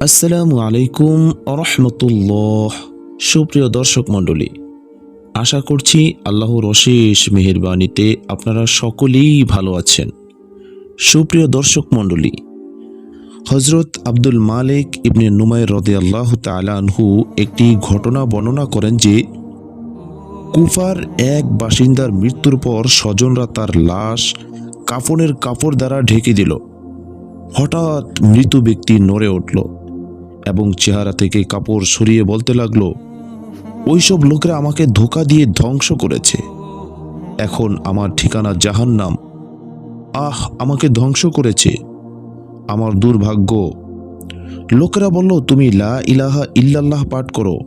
আসসালামু আলাইকুম রহমতুল্লাহ। সুপ্রিয় দর্শক মণ্ডলী, আশা করছি আল্লাহর অশেষ মেহেরবানিতে আপনারা সকলেই ভালো আছেন। সুপ্রিয় দর্শক মণ্ডলী হজরত আব্দুল মালিক ইবনে নুমাইর রদে আল্লাহ তালানহু একটি ঘটনা বর্ণনা করেন যে, কুফার এক বাসিন্দার মৃত্যুর পর স্বজনরা তার লাশ কাফনের কাপড় দ্বারা ঢেকে দিল। হঠাৎ মৃত ব্যক্তি নড়ে উঠল। এবং চেহারা থেকে কাপড় সরিয়ে বলতে লাগল, ওইসব লোকেরা আমাকে ধোকা দিয়ে ধ্বংস করেছে। এখন আমার ঠিকানা জাহান্নাম। আহ, আমাকে ধ্বংস করেছে। আমার দুর্ভাগ্য। লোকেরা বলল, তুমি লা ইলাহা ইল্লাল্লাহ পাঠ করো।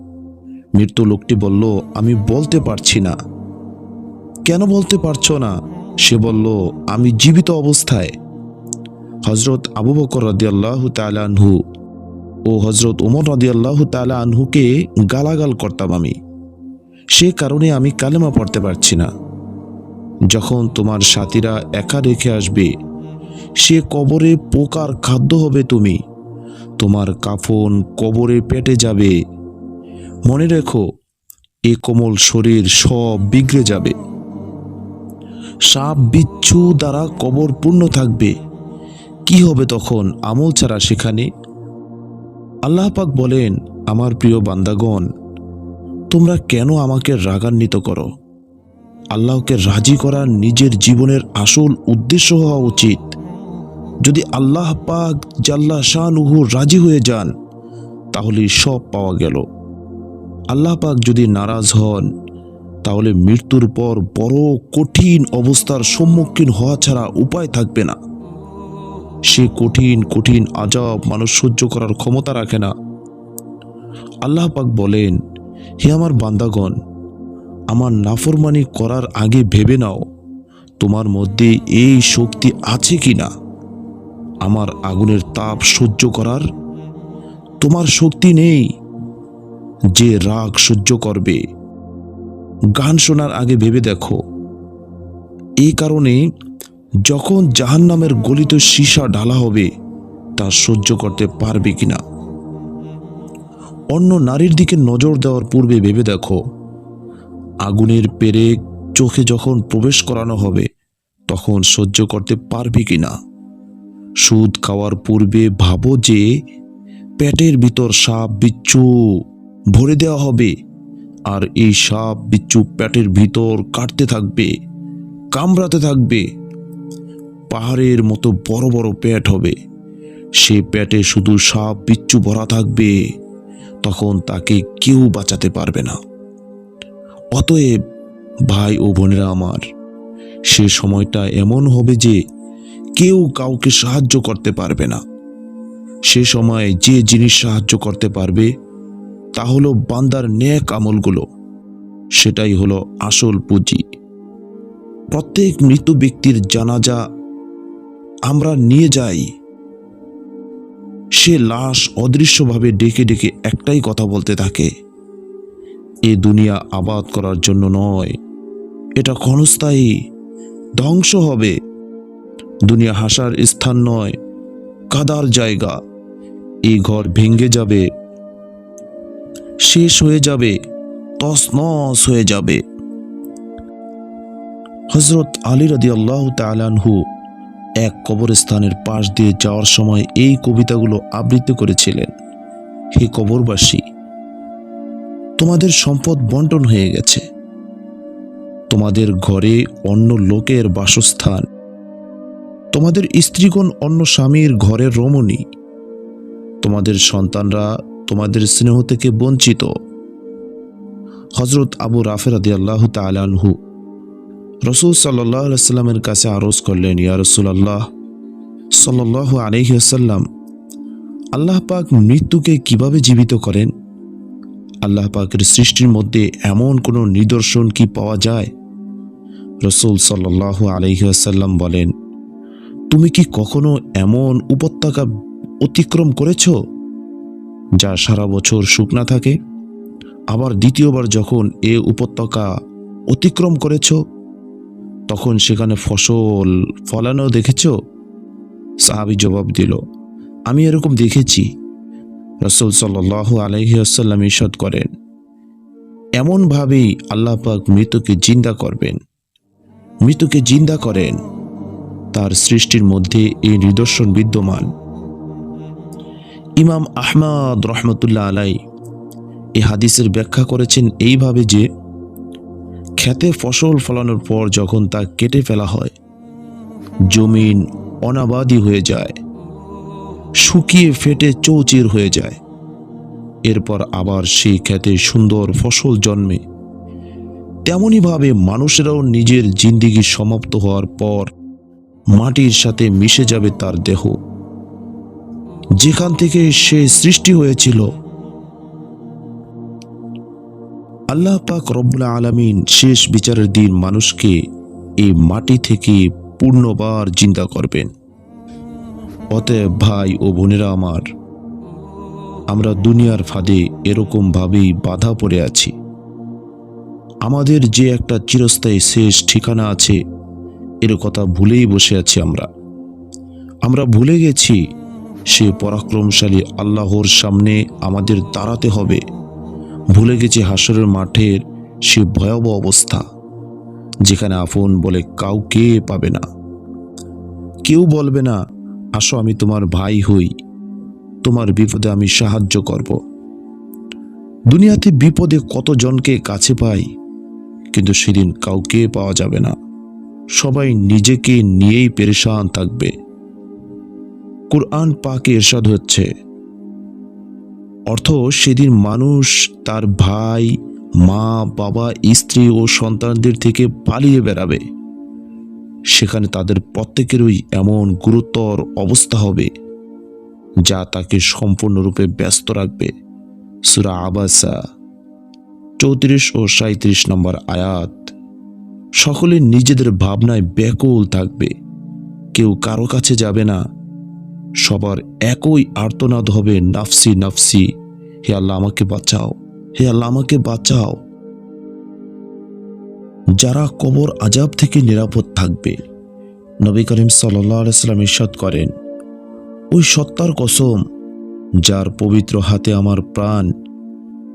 মৃত্যু লোকটি বলল, আমি বলতে পারছি না। কেন বলতে পারছ না? সে বলল, আমি জীবিত অবস্থায়। হজরত আবু বকর রাদিয়াল্লাহ তালানহু ও হজরত উমর রাদিয়াল্লাহ তালা আনহুকে গালাগাল করতাম আমি। সে কারণে আমি কালেমা পড়তে পারছি না। যখন তোমার সাথীরা একা রেখে আসবে, সে কবরে পোকার খাদ্য হবে তুমি। তোমার কাফন কবরে পেটে যাবে। মনে রেখো, এ কোমল শরীর সব বিগড়ে যাবে। সাপ বিচ্ছু দ্বারা কবর পূর্ণ থাকবে। কি হবে তখন আমল ছাড়া সেখানে? আল্লাহ পাক বলেন, আমার প্রিয় বান্দাগণ, তোমরা কেন আমাকে রাগান্বিত করো? আল্লাহকে রাজি করা নিজের জীবনের আসল উদ্দেশ্য হওয়া উচিত। যদি আল্লাহ পাক জাল্লা শাহনুহু রাজি হয়ে যান তাহলে সব পাওয়া গেল। আল্লাহ পাক যদি নারাজ হন, তাহলে মৃত্যুর পর বড় কঠিন অবস্থার সম্মুখীন হওয়া ছাড়া উপায় থাকবে না। সে কঠিন কঠিন আজাব মানুষ সহ্য করার ক্ষমতা রাখে না। আল্লাহ পাক বলেন, হে আমার বান্দাগণ, আমার নাফরমানি করার আগে ভেবে নাও, তোমার মধ্যে এই শক্তি আছে কি না আমার আগুনের তাপ সহ্য করার তোমার শক্তি নেই। যে রাগ সহ্য করবে, গান শোনার আগে ভেবে দেখো। এই কারণে যখন জাহান্নামের গলিত সীসা ঢালা হবে, তা সহ্য করতে পারবে কিনা? অন্য নারীর দিকে নজর দেওয়ার পূর্বে ভেবে দেখো, আগুনের পেরেক চোখে যখন প্রবেশ করানো হবে, তখন সহ্য করতে পারবে কিনা? সুদ খাওয়ার পূর্বে ভাবো যে, পেটের ভিতর সাপ বিচ্ছু ভরে দেওয়া হবে, আর এই সাপ বিচ্ছু পেটের ভিতর কাটতে থাকবে, কামড়াতে থাকবে। পাহাড়ের মতো বড় বড় পেট হবে। সে পেটে শুধু সাপ, বিচ্ছু, ভরা থাকবে। তখন তাকে কেউ বাঁচাতে পারবে না। অতএব, ভাই ও বোনেরা আমার, সে সময়টা এমন হবে যে কেউ কাউকে সাহায্য করতে পারবে না। সে সময় যে জিনিস সাহায্য করতে পারবে, তা হলো বান্দার ন্যাক আমলগুলো। সেটাই হলো আসল পুঁজি। প্রত্যেক মৃত ব্যক্তির জানাজা আমরা নিয়ে যাই। সে লাশ অদৃশ্যভাবে ডেকে ডেকে একটাই কথা বলতে থাকে। এ দুনিয়া আবাদ করার জন্য নয়। এটা ক্ষণস্থায়ী। ধ্বংস হবে। দুনিয়া হাসার স্থান নয়। কাদার জায়গা। এই ঘর ভেঙে যাবে। শেষ হয়ে যাবে। তসনস হয়ে যাবে। হজরত আলী রাদি আল্লাহ তালানহু এক কবরস্থানের পাশ দিয়ে যাওয়ার সময় এই কবিতাগুলো আবৃত্তি করেছিলেন। হে কবরবাসী, তোমাদের সম্পদ বন্টন হয়ে গেছে। তোমাদের ঘরে অন্য লোকের বাসস্থান। তোমাদের স্ত্রীগণ অন্য স্বামীর ঘরের রমণী। তোমাদের সন্তানরা তোমাদের স্নেহ থেকে বঞ্চিত। হজরত আবু রাফের আদি আল্লাহ তালানহু রসুল সাল্লাহ কাছে আরজ করলেন, ইয়া রসুল আল্লাহ সাল্লাহ আলহিহাসাল্লাম আল্লাহ পাক মৃত্যুকে কীভাবে জীবিত করেন? আল্লাহ পাকের সৃষ্টির মধ্যে এমন কোনো নিদর্শন কি পাওয়া যায়? রসুল সাল্লাহ আলহিহাসাল্লাম বলেন, তুমি কি কখনো এমন উপত্যকা অতিক্রম করেছ, যা সারা বছর শুকনা থাকে? আবার দ্বিতীয়বার যখন এ উপত্যকা অতিক্রম করেছ তখন সেখানে ফসল ফলানো দেখেছ? সাহাবি জবাব দিল, আমি এরকম দেখেছি। রসুল সাল্লাহ আলহিহাসাল্লাম ঈর্ষাদ করেন, এমনভাবেই আল্লাহ পাক মৃতকে জিন্দা করবেন। মৃতকে জিন্দা করেন, তার সৃষ্টির মধ্যে এই নিদর্শন বিদ্যমান। ইমাম আহমদ রহমতুল্লাহ আলাই এই হাদিসের ব্যাখ্যা করেছেন এইভাবে যে খেতে ফসল ফলানোর পর যখন তা কেটে ফেলা হয়, জমিন অনাবাদি হয়ে যায়, শুকিয়ে ফেটে চৌচির হয়ে যায়। এরপর আবার সেই খেতে সুন্দর ফসল জন্মে। তেমনইভাবে মানুষেরাও নিজের জিন্দিগি সমাপ্ত হওয়ার পর মাটির সাথে মিশে যাবে তার দেহ। যেখান থেকে সে সৃষ্টি হয়েছিল আল্লাহ পাক রব্বুল আলামিন শেষ বিচারের দিন মানুষকে এই মাটি থেকে পূর্ণবার চিন্তা করবেন। অতএব ভাই ও বোনেরা আমার, আমরা দুনিয়ার ফাঁদে এরকম ভাবেই বাধা পড়ে আছি। আমাদের যে একটা চিরস্থায়ী শেষ ঠিকানা আছে, এর কথা ভুলেই বসে আছি আমরা। আমরা ভুলে গেছি, সে পরাক্রমশালী আল্লাহর সামনে আমাদের দাঁড়াতে হবে। ভুলে গেছি হাসরের মাঠের সে ভয়াবহ অবস্থা, যেখানে আফন বলে কাউকে পাবে না। কেউ বলবে না, আসো আমি তোমার ভাই হই, তোমার বিপদে আমি সাহায্য করব। দুনিয়াতে বিপদে কতজনকে কাছে পাই, কিন্তু সেদিন কাউকে পাওয়া যাবে না। সবাই নিজেকে নিয়েই পেরেশান থাকবে। কোরআন পাকে এরশাদ হচ্ছে অর্থ সেদিন মানুষ তার ভাই, মা, বাবা, স্ত্রী ও সন্তানদের থেকে পালিয়ে বেড়াবে। সেখানে তাদের প্রত্যেকেরই এমন গুরুতর অবস্থা হবে, যা তাকে সম্পূর্ণরূপে ব্যস্ত রাখবে। সুরা আবাসা, চৌত্রিশ ও সাঁত্রিশ নম্বর আয়াত। সকলে নিজেদের ভাবনায় ব্যাকুল থাকবে, কেউ কারও কাছে যাবে না। সবার একই আর্তনাদ হবে নাফসি নাফসি। হে আল্লাহ, আমাকে বাঁচাও। হে আল্লাহ, আমাকে বাঁচাও। যারা কবর আজাব থেকে নিরাপদ থাকবে, নবী করিম সাল্লাম ইরশাদ করেন, ওই সত্তার কসম, যার পবিত্র হাতে আমার প্রাণ,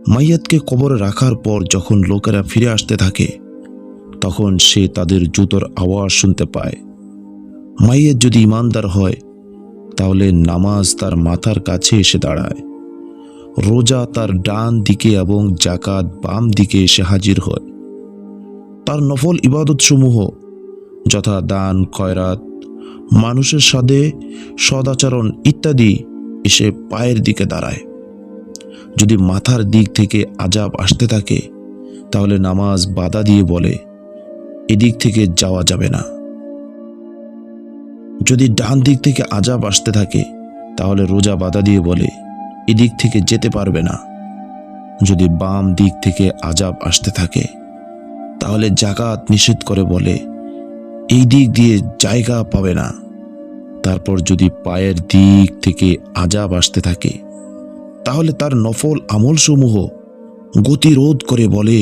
মাইয়াতকে কবরে রাখার পর যখন লোকেরা ফিরে আসতে থাকে, তখন সে তাদের জুতোর আওয়াজ শুনতে পায়। মাইয়াত যদি ইমানদার হয় তাহলে নামাজ তার মাথার কাছে এসে দাঁড়ায়। রোজা তার ডান দিকে এবং জাকাত বাম দিকে এসে হাজির হয়। তার নফল ইবাদতসমূহ, যথা দান কয়রাত মানুষের সাথে সদাচরণ ইত্যাদি এসে পায়ের দিকে দাঁড়ায়। যদি মাথার দিক থেকে আজাব আসতে থাকে, তাহলে নামাজ বাধা দিয়ে বলে, এদিক থেকে যাওয়া যাবে না। যদি ডান দিক থেকে আজাব আসতে থাকে, তাহলে রোজা বাধা দিয়ে বলে, এদিক থেকে যেতে পারবে না। যদি বাম দিক থেকে আজাব আসতে থাকে, তাহলে জাকাত নিষেধ করে বলে, এই দিক দিয়ে জায়গা পাবে না। তারপর যদি পায়ের দিক থেকে আজাব আসতে থাকে, তাহলে তার নফল আমলসমূহ গতিরোধ করে বলে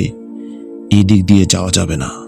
এই দিক দিয়ে যাওয়া যাবে না।